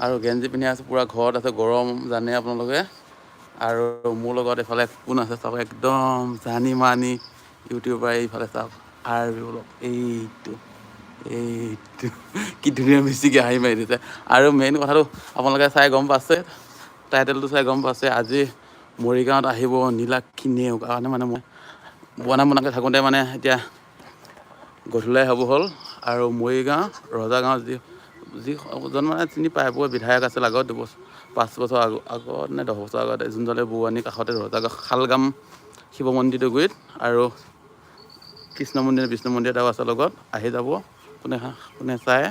আৰু গেঞ্জি পিন্ধি আছোঁ পূৰা ঘৰত আছে গৰম জানে আপোনালোকে। আৰু মোৰ লগত এইফালে কোন আছে চাওক একদম জানি মানি ইউটিউবাৰ এইফালে চাওক আৰু অলপ এইটো এইটো কি ধুনীয়া বেছিকৈ হাঁহি মাৰি দিছে। আৰু মেইন কথাটো আপোনালোকে চাই গম পাইছে টাইটেলটো চাই গম পাইছে আজি মৰিগাঁৱত আহিব নীলাক্ষী নেওগ কাৰণে মানে মই বনাম বনামকৈ থাকোঁতে মানে এতিয়া গধূলাই হ'ব হ'ল। আৰু মৰিগাঁও ৰজাগাঁও যি যিজন মানে চিনি পাই পোৱা বিধায়ক আছিল আগত দুবছৰ পাঁচ বছৰ আগ আগত নে দহ বছৰ আগতে যোনজনে বৌৱানীৰ কাষতে ৰজাগাঁও শালগাম শিৱ মন্দিৰটো গুৰিত আৰু কৃষ্ণ মন্দিৰ বিষ্ণু মন্দিৰ এটাও আছে লগত আহি যাব কোনে কোনে চাই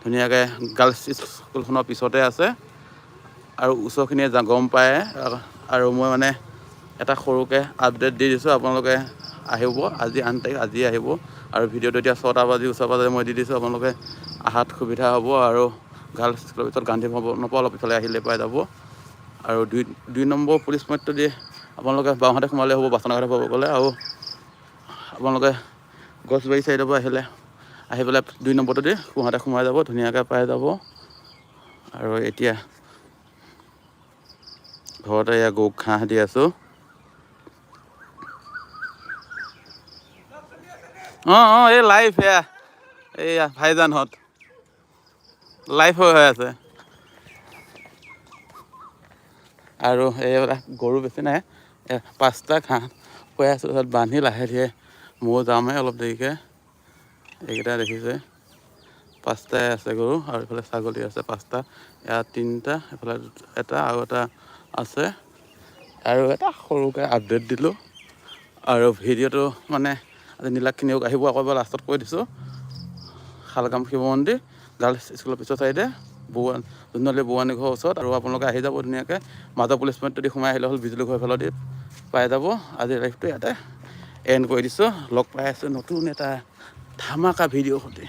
ধুনীয়াকৈ গাৰ্লছ স্কুলখনৰ পিছতে আছে আৰু ওচৰখিনিয়ে যা গম পায় আৰু মই মানে এটা সৰুকৈ আপডেট দি দিছোঁ আপোনালোকে আহিব আজি আঠ তাৰিখ আজি আহিব আৰু ভিডিঅ'টো এতিয়া ছটা বাজি ওচৰ পাজৰে মই দি দিছোঁ আপোনালোকে অহাত সুবিধা হ'ব আৰু গাৰ্লছ স্কুলৰ পিছত গান্ধী ভৱনৰ পৰা অলপ ইফালে আহিলে পাই যাব। আৰু দুই দুই নম্বৰ পুলিচ পইণ্টটো দি আপোনালোকে বাওঁহাতে সোমালে হ'ব বাচনঘাটে পাব গ'লে আৰু আপোনালোকে গছবাৰী চাইডৰ পৰা আহিলে আহি পেলাই দুই নম্বৰটো দি সোঁহাতে সোমাই যাব ধুনীয়াকৈ পাই যাব। আৰু এতিয়া ঘৰতে এয়া গৰুক ঘাঁহ দি আছোঁ। অঁ অঁ এই লাইভ এয়া এইয়া ভাইজানহঁত। লাইভ হৈ হৈ আছে। আৰু এইবিলাক গৰু বেছি নাই। পাঁচটা ঘাঁহ খুৱাই আছোঁ তাত বান্ধি লাহে ধীৰে ময়ো যামেই অলপ দেৰিকৈ। এইকেইটা দেখিছে। পাঁচটাই আছে গৰু আৰু এইফালে ছাগলী আছে পাঁচটা ইয়াত তিনিটা এইফালে এটা আৰু এটা আছে। আৰু এটা সৰুকৈ আপডেট দিলোঁ। আৰু ভিডিঅ'টো মানে আজি নীলাক্ষিনীওক আহিব আকৌ এবাৰ লাষ্টত কৈ দিছোঁ। শালগাম শিৱ মন্দিৰ। গাৰ্লছ স্কুলৰ পিছৰ চাইডে বৰুৱান যোনদলি বৌৱানী ঘৰৰ ওচৰত আৰু আপোনালোকে আহি যাব ধুনীয়াকৈ। মাজৰ পুলিচ পইণ্টটো যদি সোমাই আহিলে হ'ল, বিজুলী ঘৰ ফালেদি পাই যাব। আজিৰ লাইফটো ইয়াতে এণ্ড কৰি দিছোঁ। লগ পাই আছোঁ নতুন এটা ধামাকা ভিডিঅ' সৈতে।